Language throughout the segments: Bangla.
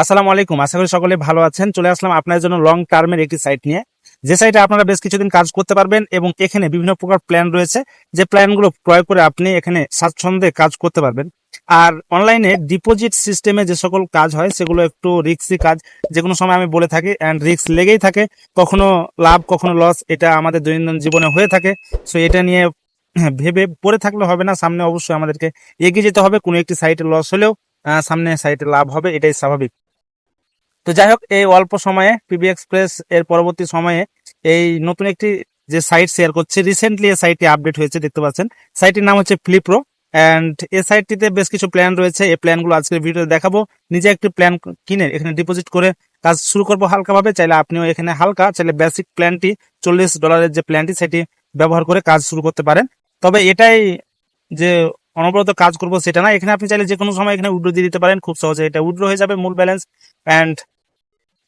আসসালামু আলাইকুম। আশা করি সকলে ভালো আছেন। চলে আসলাম আপনার জন্য লং টার্মের একটি সাইট নিয়ে। যে সাইটে আপনারা বেশ কিছুদিন কাজ করতে পারবেন এবং এখানে বিভিন্ন প্রকার প্ল্যান রয়েছে। যে প্ল্যানগুলো প্রয়োগ করে আপনি এখানে স্বাচ্ছন্দ্যে কাজ করতে পারবেন। আর অনলাইনে ডিপোজিট সিস্টেমে যে সকল কাজ হয়, সেগুলো একটু রিস্কি কাজ। যে কোনো সময় আমি বলে থাকি অ্যান্ড রিস্ক লেগেই থাকে। কখনো লাভ, কখনো লস এটা আমাদের দৈনন্দিন জীবনে হয়ে থাকে। সো এটা নিয়ে ভেবে পড়ে থাকলে হবে না। সামনে অবশ্যই আমাদেরকে এগিয়ে যেতে হবে। কোনো একটি সাইটে লস হলেও সামনে সাইটে লাভ হবে, এটাই স্বাভাবিক। তো যাই হোক, এই অল্প সময়ে পিবি এক্সপ্রেস এর পরবর্তী সময়ে এই নতুন একটি যে সাইট শেয়ার করছে রিসেন্টলি এই সাইটটি আপডেট হয়েছে, দেখতে পাচ্ছেন। সাইটটির নাম হচ্ছে ফ্লিপ্রো অ্যান্ড এই সাইটটিতে বেশ কিছু প্ল্যান রয়েছে। এই প্ল্যানগুলো আজকের ভিডিওতে দেখাবো। নিজে একটি প্ল্যান কিনে এখানে ডিপোজিট করে কাজ শুরু করব হালকাভাবে। চাইলে আপনিও এখানে হালকা, চাইলে বেসিক প্ল্যানটি চল্লিশ ডলারের যে প্ল্যানটি সেটি ব্যবহার করে কাজ শুরু করতে পারেন। তবে এটাই যে অনবরত কাজ করব সেটা না। এখানে আপনি চাইলে যে কোনো সময় এখানে উড্রো দিয়ে দিতে পারেন। খুব সহজে এটা উড্রো হয়ে যাবে মূল ব্যালেন্স অ্যান্ড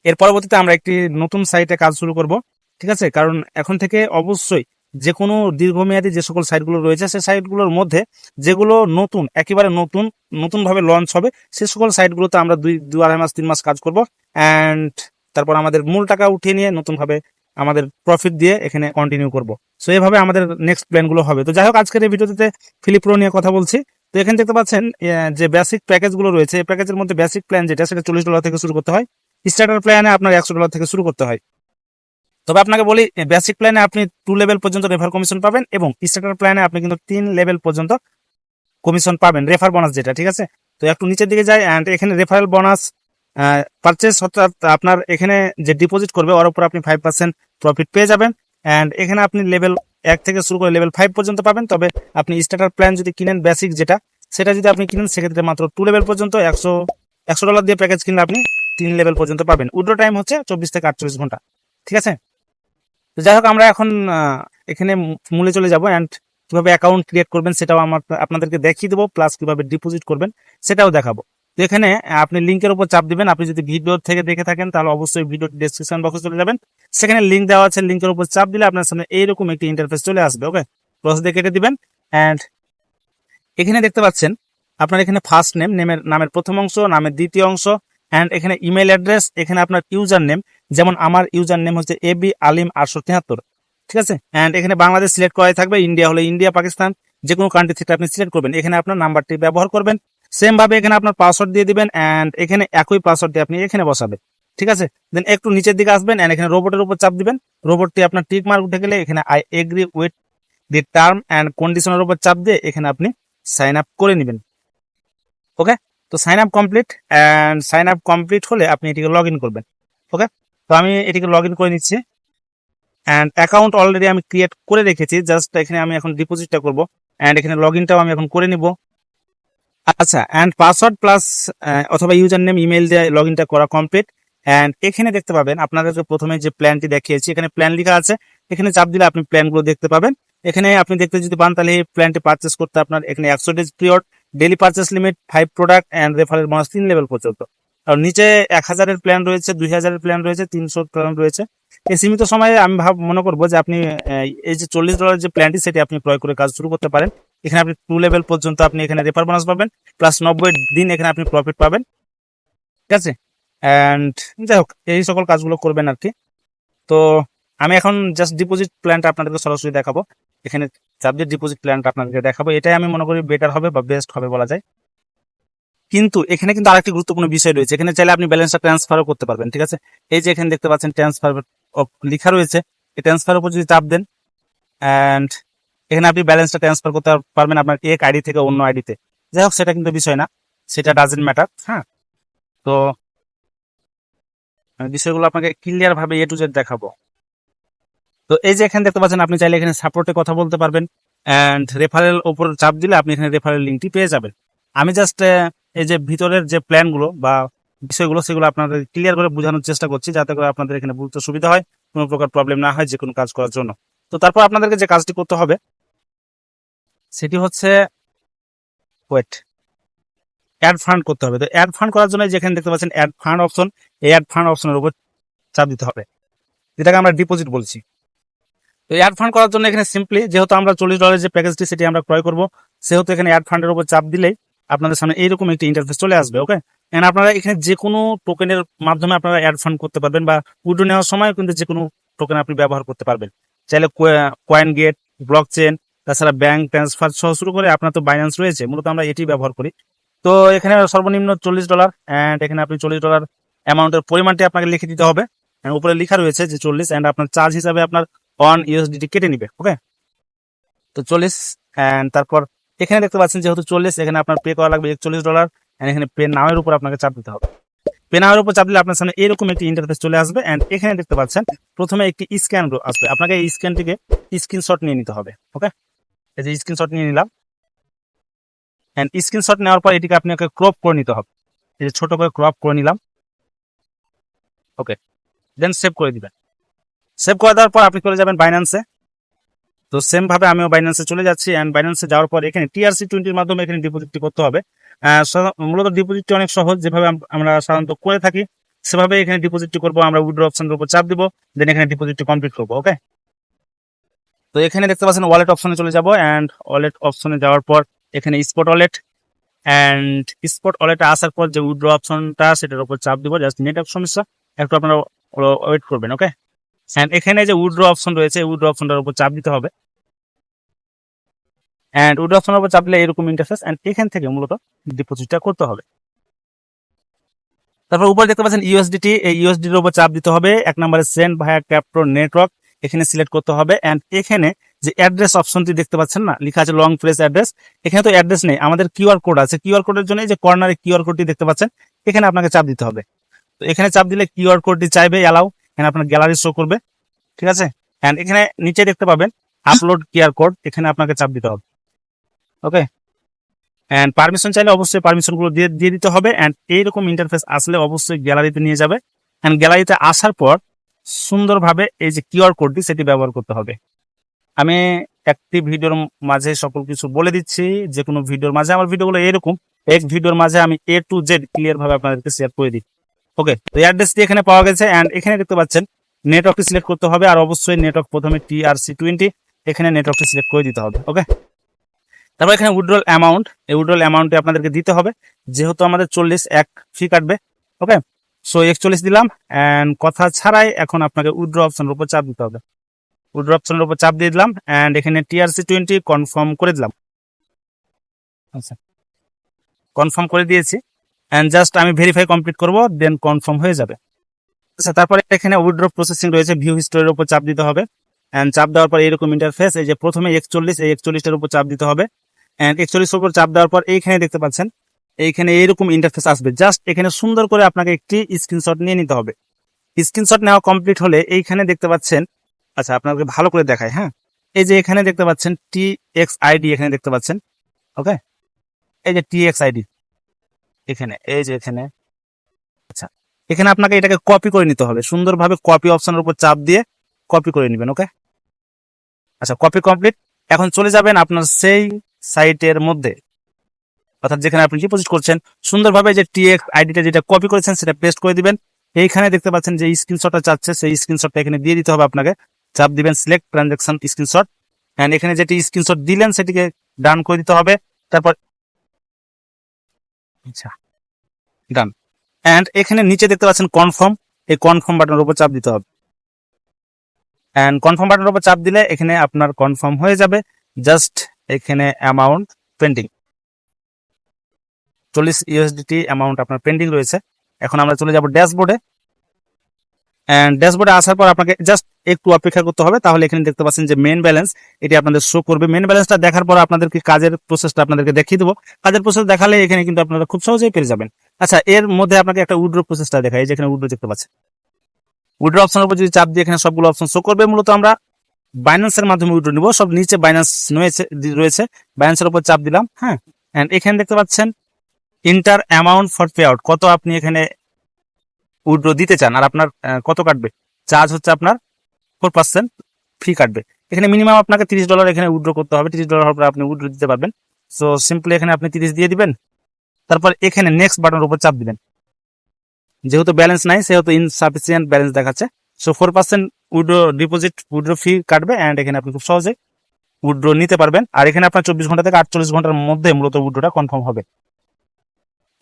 এর পরবর্তীতে আমরা একটি নতুন সাইটে কাজ শুরু করব, ঠিক আছে? কারণ এখন থেকে অবশ্যই যে কোনো দীর্ঘমেয়াদী যে সকল সাইটগুলো রয়েছে সেই সাইটগুলোর মধ্যে যেগুলো নতুন, একেবারে নতুন নতুন ভাবে লঞ্চ হবে, সে সকল সাইটগুলোতে আমরা দুই, দু আড়াই মাস, তিন মাস কাজ করব অ্যান্ড তারপর আমাদের মূল টাকা উঠিয়ে নিয়ে নতুন ভাবে আমাদের প্রফিট দিয়ে এখানে কন্টিনিউ করব। সো এভাবে আমাদের নেক্সট প্ল্যানগুলো হবে। তো যাই হোক, আজকের এই ভিডিওতে ফিলিপ্রো নিয়ে কথা বলছি। তো এখানে দেখতে পাচ্ছেন যে বেসিক প্যাকেজগুলো রয়েছে, এই প্যাকেজের মধ্যে বেসিক প্ল্যান যেটা, সেটা চল্লিশ ডলার থেকে শুরু করতে হয়। স্টার্টার প্ল্যানে আপনার একশো ডলার থেকে শুরু করতে হয়। তবে আপনাকে বলি বেসিক প্ল্যানে আপনি টু লেভেল পর্যন্ত রেফার কমিশন পাবেন এবং স্টার্টার প্ল্যানে আপনি কিন্তু তিন লেভেল পর্যন্ত কমিশন পাবেন রেফার বোনাস যেটা, ঠিক আছে? তো একটু নিচের দিকে যায় অ্যান্ড এখানে রেফারেল বোনাস পারচেস অর্থাৎ আপনার এখানে যে ডিপোজিট করবে, ওর উপর আপনি ফাইভ পার্সেন্ট প্রফিট পেয়ে যাবেন। অ্যান্ড এখানে আপনি লেভেল এক থেকে শুরু করে লেভেল ফাইভ পর্যন্ত পাবেন। তবে আপনি স্টার্টার প্ল্যান যদি কিনেন বেসিক যেটা, সেটা যদি আপনি কিনেন, সেক্ষেত্রে মাত্র টু লেভেল পর্যন্ত একশো একশো ডলার দিয়ে প্যাকেজ কিনলে আপনি তিন লেভেল পর্যন্ত পাবেন। উড্রো টাইম হচ্ছে চব্বিশ থেকে আটচল্লিশ ঘণ্টা। ঠিক আছে? তো যাই হোক, আমরা এখন এখানে মূলে চলে যাব অ্যান্ড কীভাবে অ্যাকাউন্ট ক্রিয়েট করবেন সেটাও আমার আপনাদেরকে দেখিয়ে দেবো প্লাস কীভাবে ডিপোজিট করবেন সেটাও দেখাবো। তো এখানে আপনি লিঙ্কের উপর চাপ দিবেন, আপনি যদি ভিডিও থেকে দেখে থাকেন, তাহলে অবশ্যই ভিডিও ডেসক্রিপশন বক্সে চলে যাবেন। সেখানে লিঙ্ক দেওয়া আছে লিঙ্কের উপর চাপ দিলে আপনার সামনে এইরকম একটি ইন্টারফেস চলে আসবে ওকে প্রসেস দিয়ে কেটে দিবেন অ্যান্ড এখানে দেখতে পাচ্ছেন, আপনার এখানে ফার্স্ট নেম নেমের নামের প্রথম অংশ, নামের দ্বিতীয় অংশ অ্যান্ড এখানে ইমেল অ্যাড্রেস এখানে আপনার ইউজার নেম যেমন আমার ইউজার নেম হচ্ছে এ বি আলিম আটশো তিয়াত্তর ঠিক আছে? অ্যান্ড এখানে বাংলাদেশ সিলেক্ট করাই থাকবে ইন্ডিয়া হলে ইন্ডিয়া পাকিস্তান যে কোনো কান্ট্রি থেকে আপনি সিলেক্ট করবেন। এখানে আপনার নাম্বারটি ব্যবহার করবেন। সেম ভাবে এখানে আপনার পাসওয়ার্ড দিয়ে দিবেন অ্যান্ড এখানে একই পাসওয়ার্ড দিয়ে আপনি এখানে বসাবেন। ঠিক আছে? দেন একটু নিচের দিকে আসবেন অ্যান্ড এখানে রোবটের উপর চাপ দিবেন। রোবটটি আপনার টিক মার্ক উঠে গেলে এখানে I agree with the term and কন্ডিশনের উপর চাপ দিয়ে এখানে আপনি সাইন আপ করে নেবেন। ওকে তো sign up complete and sign up complete হলে আপনি এটিকে লগ ইন করবেন ওকে তো আমি এটিকে লগ ইন করে নিচ্ছি অ্যান্ড অ্যাকাউন্ট অলরেডি আমি ক্রিয়েট করে রেখেছি জাস্ট এখানে আমি এখন ডিপোজিটটা করব অ্যান্ড এখানে লগ ইনটাও আমি এখন করে নিব। আচ্ছা অ্যান্ড পাসওয়ার্ড প্লাস অথবা ইউজার নেম ইমেল দিয়ে লগ ইনটা করা কমপ্লিট অ্যান্ড এখানে দেখতে পাবেন আপনাদেরকে প্রথমে যে প্ল্যানটি দেখিয়েছি, এখানে প্ল্যান লেখা আছে, এখানে চাপ দিলে আপনি প্ল্যানগুলো দেখতে পাবেন। এখানে আপনি দেখতে যদি পান তাহলে প্ল্যানটি পারচেস করতে আপনার এখানে একশো days period daily purchase limit five product and referral bonus তিন লেভেল পর্যন্ত। আর নিচে এক হাজারের প্ল্যান রয়েছে, দুই হাজারের প্ল্যান রয়েছে, তিনশো প্ল্যান রয়েছে। এই সীমিত সময়ে আমি ভাব মনে করব যে আপনি এই যে চল্লিশ ডলার যে প্ল্যানটি সেটি আপনি ক্রয় করে কাজ শুরু করতে পারেন। এখানে আপনি টু লেভেল পর্যন্ত আপনি এখানে রেফার বোনাস পাবেন প্লাস নব্বই দিন এখানে আপনি প্রফিট পাবেন। ঠিক আছে? অ্যান্ড যাই হোক, এই সকল কাজগুলো করবেন আর কি। তো আমি এখন জাস্ট ডিপোজিট প্ল্যানটা আপনাদেরকে সরাসরি দেখাবো। এখানে দিয়ে ডিপোজিট প্ল্যানটা আপনাদেরকে দেখাবো। এটাই আমি মনে করি বেটার হবে বা বেস্ট হবে বলা যায়। কিন্তু এখানে কিন্তু আরেকটি গুরুত্বপূর্ণ বিষয় রয়েছে। এখানে চাইলে আপনি ব্যালেন্সটা ট্রান্সফারও করতে পারবেন, ঠিক আছে? এই যে এখানে দেখতে পাচ্ছেন ট্রান্সফার লেখা রয়েছে। এই ট্রান্সফার উপর যদি চাপ দেন অ্যান্ড এখানে আপনি ব্যালেন্সটা ট্রান্সফার করতে পারবেন আপনার এক আইডি থেকে অন্য আইডিতে যাই হোক, সেটা কিন্তু বিষয় না। সেটা ডাজেন্ট ম্যাটার হ্যাঁ? তো, বিষয়গুলো আপনাকে ক্লিয়ার ভাবে এ টু জেড দেখাবো। তো এই যে এখানে দেখতে পাচ্ছেন, আপনি চাইলে এখানে সাপোর্টে কথা বলতে পারবেন অ্যান্ড রেফারেল উপর চাপ দিলে আপনি এখানে রেফারেল লিঙ্কটি পেয়ে যাবেন। আমি জাস্ট এই যে ভিতরের যে প্ল্যানগুলো বা বিষয়গুলো, সেগুলো আপনাদের ক্লিয়ার করে বোঝানোর চেষ্টা করছি, যাতে করে আপনাদের এখানে বুঝতে সুবিধা হয়, কোনো প্রকার প্রবলেম না হয় যে কোনো কাজ করার জন্য। তো তারপর আপনাদেরকে যে কাজটি করতে হবে, সেটি হচ্ছে ওয়েট অ্যাড ফান্ড করতে হবে। তো অ্যাড ফান্ড করার জন্য যেখানে দেখতে পাচ্ছেন অ্যাড ফান্ড অপশন এই অ্যাড ফান্ড অপশনের উপর চাপ দিতে হবে। যেটাকে আমরা ডিপোজিট বলছি। তো অ্যাড ফান্ড করার জন্য এখানে সিম্পলি যেহেতু আমরা চল্লিশ ডলারের যে প্যাকেজটি সেটি আমরা ক্রয় করব, সেহেতু এখানে অ্যাড ফান্ডের উপর চাপ দিলেই আপনাদের সামনে এইরকম একটি ইন্টারফেস চলে আসবে ওকে এন্ড আপনারা এখানে যে কোনো টোকেনের মাধ্যমে আপনারা অ্যাড ফান্ড করতে পারবেন বা উইড্রো নেওয়ার সময় কিন্তু যে কোনো টোকেন আপনি ব্যবহার করতে পারবেন। চাইলে কয়েন গেট ব্লক চেন তাছাড়া ব্যাংক ট্রান্সফার সহ শুরু করে আপনার তো বাইন্যান্স রয়েছে, মূলত আমরা এটি ব্যবহার করি। তো এখানে সর্বনিম্ন চল্লিশ ডলার অ্যান্ড এখানে আপনি চল্লিশ ডলার অ্যামাউন্টের পরিমাণটি আপনাকে লিখে দিতে হবে। উপরে লেখা রয়েছে যে চল্লিশ অ্যান্ড আপনার চার্জ হিসাবে আপনার ওয়ান ইউএসডিটি কেটে নিবে ওকে তো চল্লিশ অ্যান্ড তারপর এখানে দেখতে পাচ্ছেন যেহেতু চল্লিশ, এখানে আপনার পে করা লাগবে একচল্লিশ ডলার অ্যান্ড এখানে পে নামের উপর আপনাকে চাপ দিতে হবে। পে নামের উপর চাপ দিলে আপনার সামনে এরকম একটি ইন্টারফেস চলে আসবে অ্যান্ড এখানে দেখতে পাচ্ছেন প্রথমে একটি স্ক্যান আসবে। আপনাকে এই স্ক্যানটিকে স্ক্রিনশট নিয়ে নিতে হবে ওকে এই যে স্ক্রিনশট নিয়ে নিলাম। অ্যান্ড স্ক্রিনশট নেওয়ার পর এটিকে আপনাকে ক্রপ করে নিতে হবে। এই যে ছোট করে ক্রপ করে নিলাম। ওকে দেন সেভ করে দিবেন। সেভ করে দেওয়ার পর আপনি চলে যাবেন বাইন্যান্সে তো সেম ভাবে আমিও বাইন্যান্সে চলে যাচ্ছি অ্যান্ড বাইন্যান্সে যাওয়ার পর এখানে টিআরসি টোয়েন্টির মাধ্যমে এখানে ডিপোজিটটি করতে হবে। মূলত ডিপোজিটটি অনেক সহজ, যেভাবে আমরা সাধারণত করে থাকি, সেভাবে এখানে ডিপোজিটটি করব, আমরা উইড্রো অপশনের উপর চাপ দিব দেন এখানে ডিপোজিটটি কমপ্লিট করব ওকে তো এখানে দেখতে পাচ্ছেন ওয়ালেট অপশনে চলে যাব অ্যান্ড ওয়ালেট অপশনে যাওয়ার পর এখানে স্পট ওয়ালেট অ্যান্ড স্পট ওয়ালেটে আসার পর যে উইড্রো অপশনটা সেটার উপর চাপ দিব জাস্ট নেটওয়ার্ক সমস্যা, একটু আপনারা ওয়েট করবেন ওকে অ্যান্ড এখানে যে উইড্রো অপশন রয়েছে উইড্রো অপশনটার উপর চাপ দিতে হবে। অ্যান্ড উইড্রো অপশনের উপর চাপ দিলে এরকম ইন্টারফেস অ্যান্ড এখান থেকে মূলত ডিপোজিটটা করতে হবে। তারপর উপরে দেখতে পাচ্ছেন ইউএসডিটি এই ইউএসডির উপর চাপ দিতে হবে। এক নম্বরে সেন্ড ভায়া ক্যাপ্টো নেটওয়ার্ক এখানে সিলেক্ট করতে হবে। অ্যান্ড এখানে যে অ্যাড্রেস অপশনটি দেখতে পাচ্ছেন না, লেখা আছে লং প্রেস অ্যাড্রেস এখানে তো অ্যাড্রেস নেই, আমাদের কিউআর কোড আছে। কিউআর কোডের জন্য যে কর্নারে কিউআর কোডটি দেখতে পাচ্ছেন, এখানে আপনাকে চাপ দিতে হবে। তো এখানে চাপ দিলে কিউআর কোডটি চাইবে অ্যালাউ এখানে আপনার গ্যালারি শো করবে, ঠিক আছে? অ্যান্ড এখানে নিচে দেখতে পাবেন আপলোড কিউআর কোড এখানে আপনাকে চাপ দিতে হবে ওকে অ্যান্ড পারমিশন চাইলে অবশ্যই পারমিশনগুলো দিয়ে দিয়ে দিতে হবে অ্যান্ড এইরকম ইন্টারফেস আসলে অবশ্যই গ্যালারিতে নিয়ে যাবে। অ্যান্ড গ্যালারিতে আসার পর সুন্দরভাবে এই যে কিউআর কোডটি সেটি ব্যবহার করতে হবে। আমি একটি ভিডিওর মাঝে সকল কিছু বলে দিচ্ছি যে কোনো ভিডিওর মাঝে, আমার ভিডিওগুলো এরকম, এক ভিডিওর মাঝে আমি এ টু জেড ক্লিয়ার ভাবে আপনাদেরকে শেয়ার করে দিই ওকে তো অ্যাড্রেসটি এখানে পাওয়া গেছে অ্যান্ড এখানে দেখতে পাচ্ছেন নেটওয়ার্কটি সিলেক্ট করতে হবে আর অবশ্যই নেটওয়ার্ক প্রথমে টিআরসি টোয়েন্টি এখানে নেটওয়ার্কটি সিলেক্ট করে দিতে হবে ওকে তারপর এখানে উইড্রল অ্যামাউন্ট এই উইড্রল অ্যামাউন্টে আপনাদেরকে দিতে হবে, যেহেতু আমাদের চল্লিশ এক ফি কাটবে ওকে সো একচল্লিশ দিলাম অ্যান্ড কথা ছাড়াই এখন আপনাকে উইড্রো অপশনের উপর চাপ দিতে হবে। উইড্রো অপশনের উপর চাপ দিয়ে দিলাম অ্যান্ড এখানে টিআরসি টোয়েন্টি কনফার্ম করে দিলাম। আচ্ছা। কনফার্ম করে দিয়েছি। অ্যান্ড জাস্ট আমি ভেরিফাই কমপ্লিট করব দেন কনফার্ম হয়ে যাবে। আচ্ছা তারপরে এখানে উইড্রো প্রসেসিং রয়েছে ভিউ হিস্টোরির উপর চাপ দিতে হবে। অ্যান্ড চাপ দেওয়ার পর এরকম ইন্টারফেস এই যে প্রথমে একচল্লিশ, এই একচল্লিশটার উপর চাপ দিতে হবে। অ্যান্ড একচল্লিশের উপর চাপ দেওয়ার পর এইখানে দেখতে পাচ্ছেন, এইখানে এইরকম ইন্টারফেস আসবে। জাস্ট এখানে সুন্দর করে আপনাকে একটি স্ক্রিনশট নিয়ে নিতে হবে। স্ক্রিনশট নেওয়া কমপ্লিট হলে এইখানে দেখতে পাচ্ছেন আচ্ছা আপনাকে ভালো করে দেখায় হ্যাঁ। এই যে এখানে দেখতে পাচ্ছেন টি এক্স আইডি এখানে দেখতে পাচ্ছেন ওকে এই যে টি এক্স আইডি এখানে, এই যে এখানে। আচ্ছা এখানে আপনাকে এটাকে কপি করে নিতে হবে। সুন্দরভাবে কপি অপশনের উপর চাপ দিয়ে কপি করে নেবেন ওকে আচ্ছা কপি কমপ্লিট এখন চলে যাবেন আপনার সেই সাইটের মধ্যে। অর্থাৎ যেখানে আপনি ডিপোজিট করছেন, সুন্দরভাবে যে টিএক্স আইডিটা যেটা কপি করেছেন, সেটা পেস্ট করে দিবেন। এইখানে দেখতে পাচ্ছেন যে স্ক্রিনশটটা চাচ্ছে, সেই স্ক্রিনশটটা এখানে দিয়ে দিতে হবে আপনাকে। চাপ দিবেন সিলেক্ট ট্রানজাকশন স্ক্রিনশট এন্ড এখানে যেটি স্ক্রিনশট দিলেন, সেটিকে ডান করে দিতে হবে। তারপর আচ্ছা ডান অ্যান্ড এখানে নিচে দেখতে পাচ্ছেন কনফার্ম এই কনফার্ম বাটনের উপর চাপ দিতে হবে। অ্যান্ড কনফার্ম বাটনের উপর চাপ দিলে এখানে আপনার কনফার্ম হয়ে যাবে। জাস্ট এখানে অ্যামাউন্ট পেন্ডিং চল্লিশ ইউএসডিটি অ্যামাউন্ট আপনার পেন্ডিং রয়েছে। এখন আমরা চলে যাব ড্যাশবোর্ডে ড্যাশবোর্ডে আসার পর আপনাকে জাস্ট একটু অপেক্ষা করতে হবে। তাহলে এখানে দেখতে পাচ্ছেন যে মেন ব্যালেন্স এটি আপনাদের শো করবে। মেন ব্যালেন্সটা দেখার পর আপনাদেরকে কাজের প্রসেসটা আপনাদেরকে দেখিয়ে দেবো। কাজের প্রসেস দেখালে এখানে কিন্তু আপনারা খুব সহজেই পেয়ে যাবেন। আচ্ছা এর মধ্যে আপনাকে একটা উইড্রো প্রসেসটা দেখাই এই যে এখানে উইড্রো দেখতে পাচ্ছেন। উইড্রো অপশনের উপর যদি চাপ দিয়ে এখানে সবগুলো অপশন শো করবে, মূলত আমরা বাইন্যান্সের মাধ্যমে উইড্রো নিব। সব নিচে বাইন্যান্স রয়েছে রয়েছে। বাইন্যান্সের উপর চাপ দিলাম হ্যাঁ। এন্ড এখানে দেখতে পাচ্ছেন enter amount for pay out কত আপনি এখানে উইড্রো দিতে চান আর আপনার কত কাটবে? চার্জ হচ্ছে আপনার ফোর পার্সেন্ট ফি কাটবে। এখানে মিনিমাম আপনাকে তিরিশ ডলার এখানে উইড্রো করতে হবে। তিরিশ ডলার পর আপনি উইড্রো দিতে পারবেন। সো সিম্পলি এখানে আপনি তিরিশ দিয়ে দিবেন। তারপর এখানে নেক্সট বাটনের উপর চাপ দিবেন। যেহেতু ব্যালেন্স নাই, সেহেতু ইনসাফিসিয়েন্ট ব্যালেন্স দেখাচ্ছে। So four percent withdraw deposit withdraw fee কাটবে অ্যান্ড এখানে আপনি খুব সহজে উইড্রো নিতে পারবেন। আর এখানে আপনার চব্বিশ ঘণ্টা থেকে আটচল্লিশ ঘণ্টার মধ্যে মূলত উইড্রোটা কনফার্ম হবে।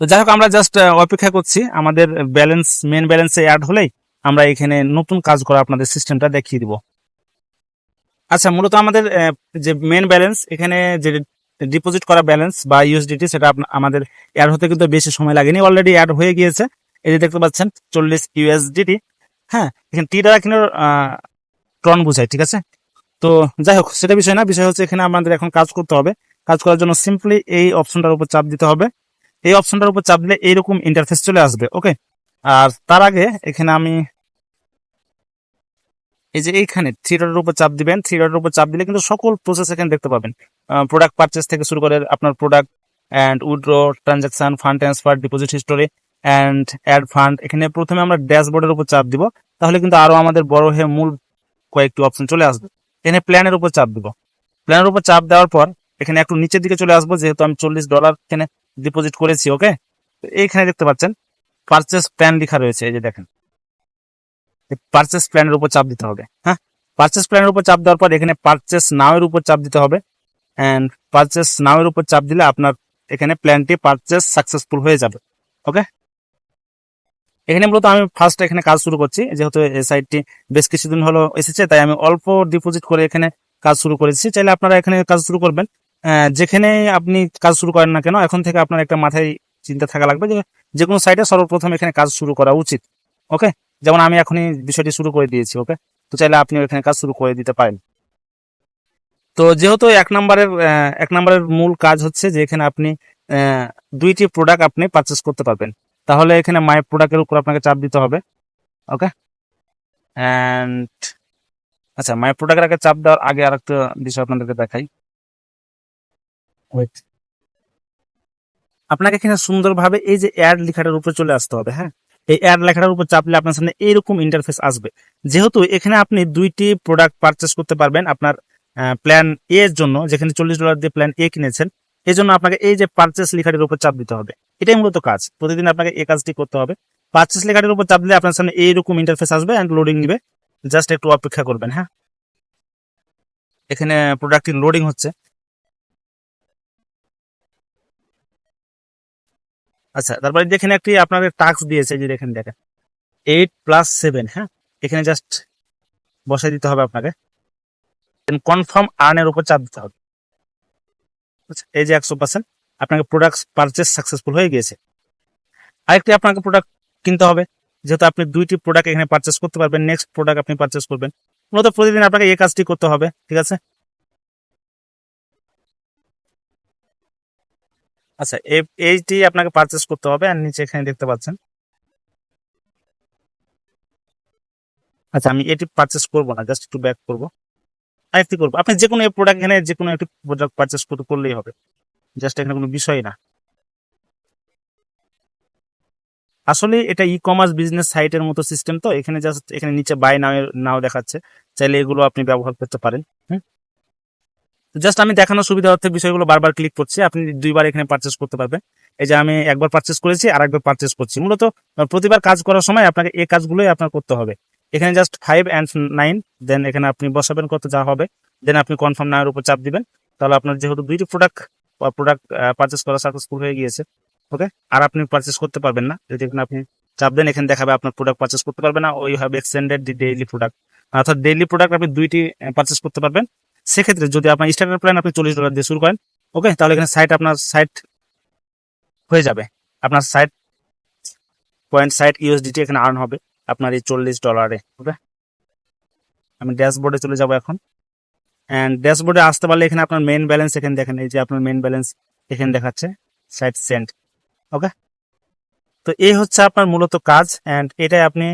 তো যাই হোক, আমরা জাস্ট অপেক্ষা করছি। আমাদের ব্যালেন্স মেন ব্যালেন্সে অ্যাড হলেই আমরা এখানে নতুন কাজ করা আপনাদের সিস্টেমটা দেখিয়ে দিব। আচ্ছা মূলত আমাদের যে মেন ব্যালেন্স এখানে যে ডিপোজিট করা ব্যালেন্স বা ইউএসডিটি সেটা আমাদের অ্যাড হতে কিন্তু বেশি সময় লাগেনি অলরেডি অ্যাড হয়ে গিয়েছে। এই যে দেখতে পাচ্ছেন, চল্লিশ ইউএসডিটি হ্যাঁ এখানে টি দ্বারা কিন্তু টন বোঝায়, ঠিক আছে? তো যাই হোক, সেটা বিষয় না, বিষয় হচ্ছে এখানে আমাদের এখন কাজ করতে হবে। কাজ করার জন্য সিম্পলি এই অপশনটার উপর চাপ দিতে হবে। এই অপশনটার উপর চাপ দিলে এইরকম ইন্টারফেস চলে আসবে ওকে আর তার আগে এখানে আমি এই যে এইখানে থ্রি ডটের উপর চাপ দিবেন থ্রি ডটের উপর চাপ দিলে কিন্তু সকল প্রসেস এখানে দেখতে পাবেন। প্রোডাক্ট পারচেস থেকে শুরু করে আপনার product and withdraw transaction fund transfer deposit history and add fund এখানে প্রথমে আমরা ড্যাশবোর্ডের উপর চাপ দিব, তাহলে কিন্তু আরও আমাদের বড় হয়ে মূল কয়েকটি অপশন চলে আসবে। এখানে প্ল্যানের উপর চাপ দিব। প্ল্যানের উপর চাপ দেওয়ার পর এখানে একটু নিচের দিকে চলে আসব, যেহেতু আমি চল্লিশ ডলার এখানে ডিপোজিট করেছি ওকে এইখানে দেখতে পাচ্ছেন পারচেস প্ল্যান লেখা রয়েছে, এই যে দেখেন। পারচেস প্ল্যানের উপর চাপ দিতে হবে হ্যাঁ? পারচেস প্ল্যানের উপর চাপ দেওয়ার পর এখানে পারচেস নাও এর উপর চাপ দিতে হবে এন্ড পারচেস নাও এর উপর চাপ দিলে আপনার এখানে প্ল্যানটি পারচেস সাকসেসফুল হয়ে যাবে ওকে এখানে মূলত আমি ফার্স্ট এখানে কাজ শুরু করছি, যেহেতু এই সাইটটি বেশ কিছুদিন হলো এসেছে, তাই আমি অল্প ডিপোজিট করে এখানে কাজ শুরু করেছি। চাইলে আপনারা এখানে কাজ শুরু করবেন। যেখানে আপনি কাজ শুরু করেন না কেন, এখন থেকে আপনার একটা মাথায় চিন্তা থাকা লাগবে যে যে কোনো সাইটে সর্বপ্রথম এখানে কাজ শুরু করা উচিত, ওকে? যেমন আমি এখনই বিষয়টি শুরু করে দিয়েছি, ওকে? তো চাইলে আপনি এখানে কাজ শুরু করে দিতে পারেন। তো যেহেতু এক নম্বরের এক নম্বরের মূল কাজ হচ্ছে যে এখানে আপনি দুইটি প্রোডাক্ট আপনি পারচেস করতে পারবেন। তাহলে এখানে মাই প্রোডাক্টের উপর আপনাকে চাপ দিতে হবে, ওকে? অ্যান্ড আচ্ছা মাই প্রোডাক্টের আগে চাপ দেওয়ার আগে আর একটা বিষয় আপনাদেরকে দেখাই। Wait. আপনাকে এখানে সুন্দরভাবে এই যে অ্যাড লেখাটার উপরে চলে আসতে হবে হ্যাঁ? এই অ্যাড লেখাটার উপর চাপলে আপনার সামনে এইরকম ইন্টারফেস আসবে। যেহেতু এখানে আপনি দুইটি প্রোডাক্ট পারচেস করতে পারবেন আপনার প্ল্যান এ এর জন্য, যেখানে চল্লিশ ডলার দিয়ে প্ল্যান এ কিনেছেন এই জন্য আপনাকে এই যে পারচেস লেখাটির উপর চাপ দিতে হবে। এটাই মূলত কাজ। প্রতিদিন আপনাকে এই কাজটি করতে হবে। পারচেস লেখাটির উপর চাপ দিলে আপনার সামনে এইরকম ইন্টারফেস আসবে অ্যান্ড লোডিং নিবে। জাস্ট একটু অপেক্ষা করবেন হ্যাঁ? এখানে প্রোডাক্টটি লোডিং হচ্ছে। আচ্ছা তারপরে যেখানে একটি আপনাদের টাস্ক দিয়েছে যে দেখেন দেখেন। এইট প্লাস সেভেন হ্যাঁ? এখানে জাস্ট বসাই দিতে হবে আপনাকে। কনফার্ম আর্নের উপর চাপ দিতে হবে। আচ্ছা, এই যে একশো পার্সেন্ট আপনাকে প্রোডাক্ট পারচেস সাকসেসফুল হয়ে গিয়েছে। আরেকটি আপনাকে প্রোডাক্ট কিনতে হবে যেহেতু আপনি দুইটি প্রোডাক্ট এখানে পারচেস করতে পারবেন নেক্সট প্রোডাক্ট আপনি পারচেস করবেন। মূলত প্রতিদিন আপনাকে এই কাজটি করতে হবে ঠিক আছে? আচ্ছা এই- এইটি আপনাকে পারচেস করতে হবে আর নিচে এখানে দেখতে পাচ্ছেন। আচ্ছা আমি এটি পারচেস করব না জাস্ট একটু ব্যাক করব। আরেকটি করব। আপনি যে কোনো প্রোডাক্ট এখানে যে কোনো একটি প্রোডাক্ট পারচেস করতে, করলেই হবে। জাস্ট এখানে কোনো বিষয় না। আসলে এটা ই কমার্স বিজনেস সাইটের মতো সিস্টেম তো, এখানে জাস্ট এখানে নিচে বাই নাও নাও দেখাচ্ছে। চাইলে এগুলো আপনি ব্যবহার করতে পারেন, হুম? জাস্ট আমি দেখানোর সুবিধা অর্থে বিষয়গুলো বারবার ক্লিক করছি। আপনি দুইবার এখানে পারচেস করতে পারবেন। এই যে আমি একবার পারচেস করেছি আর একবার পারচেস করছি। মূলত প্রতিবার কাজ করার সময় আপনাকে এই কাজগুলোই আপনার করতে হবে। এখানে just five and nine then এখানে আপনি বসাবেন কত যা হবে। দেন আপনি কনফার্ম নামের উপর চাপ দিবেন। তাহলে আপনার যেহেতু দুইটি প্রোডাক্ট প্রোডাক্ট পারচেস করা সাকসেসফুল হয়ে গিয়েছে ওকে আর আপনি পারচেস করতে পারবেন না। যদি এখানে আপনি চাপ দেন, এখানে দেখাবে আপনার প্রোডাক্ট পারচেস করতে পারবেন না। ওই হবে এক্সটেন্ডেড দি ডেইলি প্রোডাক্ট অর্থাৎ ডেইলি প্রোডাক্ট আপনি দুইটি পারচেস করতে পারবেন। সেক্ষেত্রে যদি আপনার স্টার্টার প্ল্যান আপনি চল্লিশ ডলার দিয়ে শুরু করেন ওকে তাহলে এখানে সাইট আপনার সাইট হয়ে যাবে। আপনার সাইট পয়েন্ট সাইট ইউএসডিটি এখানে আর্ন হবে আপনার এই চল্লিশ ডলারে ওকে আমি ড্যাশবোর্ডে চলে যাব এখন। অ্যান্ড ড্যাশবোর্ডে আসতে পারলে এখানে আপনার মেন ব্যালেন্স এখানে দেখেন, এই যে আপনার মেন ব্যালেন্স এখানে দেখাচ্ছে সাইট সেন্ট ওকে তো এই হচ্ছে আপনার মূলত কাজ। অ্যান্ড এটাই আপনি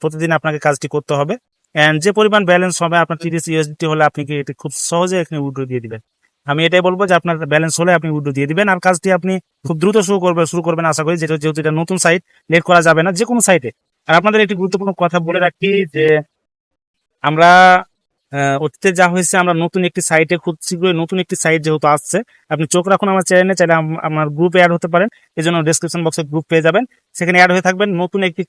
প্রতিদিন আপনাকে কাজটি করতে হবে। অ্যান্ড যে পরিমাণ ব্যালেন্স হবে আপনার তিরিশ ইউএসডিটি হলে আপনি কি এটি খুব সহজে এখানে উইড্রো দিয়ে দিবেন? আমি এটাই বলব যে আপনার ব্যালেন্স হলে আপনি উইড্রো দিয়ে দিবেন। আর কাজটি আপনি খুব দ্রুত শুরু করবেন শুরু করবেন আশা করি যেটা যেহেতু এটা নতুন সাইট লেট করা যাবে না যে কোনো সাইটে আর আপনাদের একটি গুরুত্বপূর্ণ কথা বলে রাখি যে আমরা অতীতে যা হয়েছে আমরা নতুন একটি সাইটে খুব শীঘ্রই নতুন একটি সাইট যেহেতু আসছে, আপনি চোখ রাখুন আমার চ্যানেলে চাইলে আম- আমার গ্রুপে অ্যাড হতে পারেন। এই জন্য ডিসক্রিপশন বক্সে গ্রুপ পেয়ে যাবেন। সেখানে অ্যাড হয়ে থাকবেন নতুন একটি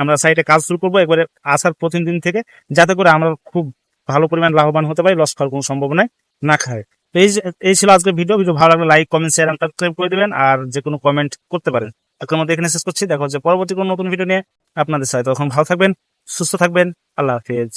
আমরা সাইটে কাজ শুরু করব। একবারে আসার প্রথম দিন থেকে যাতে করে আমরা খুব ভালো পরিমাণ লাভবান হতে পারি লস খাওয়ার কোনো সম্ভাবনায় না খায়। তো এই এই ছিল আজকের ভিডিও ভিডিও ভালো লাগলে লাইক কমেন্ট শেয়ার সাবস্ক্রাইব করে দেবেন আর যে কোনো কমেন্ট করতে পারেন। এখন মধ্যে এখানে শেষ করছি। দেখো যে পরবর্তী কোনো নতুন ভিডিও নিয়ে আপনাদের সাথে। তখন ভালো থাকবেন, সুস্থ থাকবেন। আল্লাহ হাফিজ।